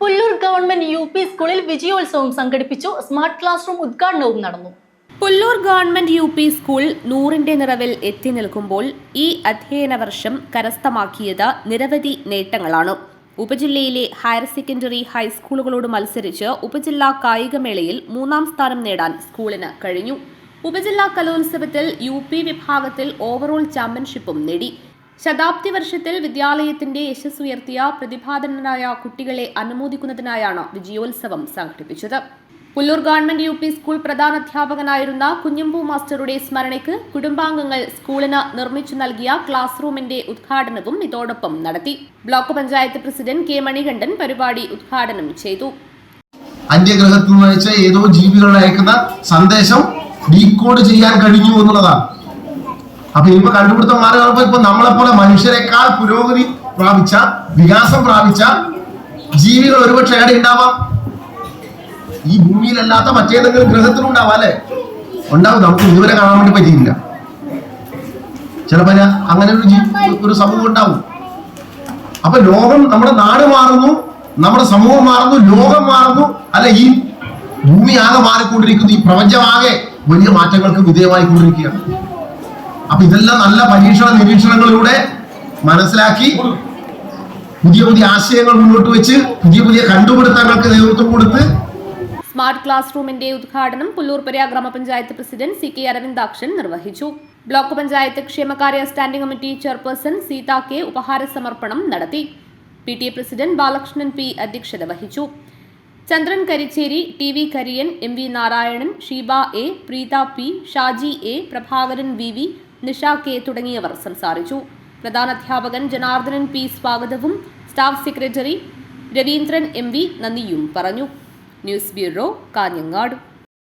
Pullur government U P സ്കൂളിൽ വിജയോത്സവം സംഘടിപ്പിച്ചു. Smart class room ഉദ്ഘാടനവും നടന്നു. Pullur government U P school നൂറിന്റെ നിറവിൽ എത്തി നിൽക്കുമ്പോൾ ഈ അധ്യയന വർഷം കരസ്ഥമാക്കിയത് നിരവധി നേട്ടങ്ങളാണ്. ഉപജില്ലയിലെ ഹയർ സെക്കൻഡറി ഹൈസ്കൂളുകളോട് മത്സരിച്ച് ഉപജില്ലാ കായികമേളയിൽ മൂന്നാം സ്ഥാനം നേടാൻ സ്കൂളിന് കഴിഞ്ഞു. ഉപജില്ലാ കലോത്സവത്തിൽ യു പി വിഭാഗത്തിൽ ഓവറോൾ ചാമ്പ്യൻഷിപ്പും നേടി. ശതാബ്ദി വർഷത്തിൽ വിദ്യാലയത്തിന്റെ യശസ് ഉയർത്തിയ പ്രതിഭാധനരായ കുട്ടികളെ അനുമോദിക്കുന്നതിനായാണ് വിജയോത്സവം സംഘടിപ്പിച്ചത്. Pullur government U P school പ്രധാന അധ്യാപകനായിരുന്ന കുഞ്ഞമ്പു മാസ്റ്ററുടെ സ്മരണയ്ക്ക് കുടുംബാംഗങ്ങൾ സ്കൂളിന് നിർമ്മിച്ചു നൽകിയ ക്ലാസ് റൂമിന്റെ ഉദ്ഘാടനവും ഇതോടൊപ്പം നടത്തി. Block panchayat president K Manikandan പരിപാടി ഉദ്ഘാടനം ചെയ്തു. അന്യഗ്രഹത്തിൽ നിന്ന് ഏതോ ജീവികളെ അയക്കുന്ന സന്ദേശം ഡീകോഡ് ചെയ്യാൻ കഴിഞ്ഞു എന്നുള്ളതാണ്. അപ്പൊ ഇപ്പൊ കണ്ടുപിടുത്തം മാറി കാണുമ്പോ ഇപ്പൊ നമ്മളെ പോലെ മനുഷ്യരെക്കാൾ പുരോഗതി പ്രാപിച്ച വികാസം പ്രാപിച്ച ജീവികൾ ഒരുപക്ഷെ എവിടെ ഉണ്ടാവാം? ഈ ഭൂമിയിലല്ലാത്ത മറ്റേതെങ്കിലും ഗ്രഹത്തിലും ഉണ്ടാവാം അല്ലെ? ഉണ്ടാവും. നമുക്ക് ഇതുവരെ കാണാൻ വേണ്ടി പറ്റിയില്ല ചിലപ്പോ അങ്ങനെ ഒരു ഒരു സമൂഹം ഉണ്ടാവും. അപ്പൊ ലോകം നമ്മുടെ നാട് മാറുന്നു നമ്മുടെ സമൂഹം മാറുന്നു ലോകം മാറുന്നു അല്ല ഈ ഭൂമി ആകെ മാറിക്കൊണ്ടിരിക്കുന്നു ഈ പ്രപഞ്ചമാകെ വലിയ മാറ്റങ്ങൾക്ക് വിധേയമായിക്കൊണ്ടിരിക്കുകയാണ്. അപ്പൊ ഇതെല്ലാം നല്ല പരീക്ഷണ നിരീക്ഷണങ്ങളിലൂടെ മനസ്സിലാക്കി പുതിയ പുതിയ ആശയങ്ങൾ മുന്നോട്ട് വെച്ച് പുതിയ പുതിയ കണ്ടുപിടുത്തങ്ങൾക്ക് നേതൃത്വം കൊടുത്ത് സ്മാർട്ട് ക്ലാസ് റൂമിന്റെ ഉദ്ഘാടനം പുല്ലൂർപെരിയ ഗ്രാമപഞ്ചായത്ത് പ്രസിഡന്റ് സി കെ അരവിന്ദാക്ഷൻ നിർവഹിച്ചു. ബ്ലോക്ക് പഞ്ചായത്ത് ക്ഷേമകാര്യ standing committee chairperson Seetha K ഉപഹാര സമർപ്പണം നടത്തി. P T A president Balakrishnan P അധ്യക്ഷത വഹിച്ചു. Chandran Karicheri T V Kariyan M V Narayanan Sheeba A Preetha P Shaji A Prabhakaran V V Nisha K തുടങ്ങിയവർ സംസാരിച്ചു. പ്രധാനാധ്യാപകൻ Janardhanan P സ്വാഗതവും staff secretary Raveendran M V നന്ദിയും പറഞ്ഞു. News bureau Kanhangad.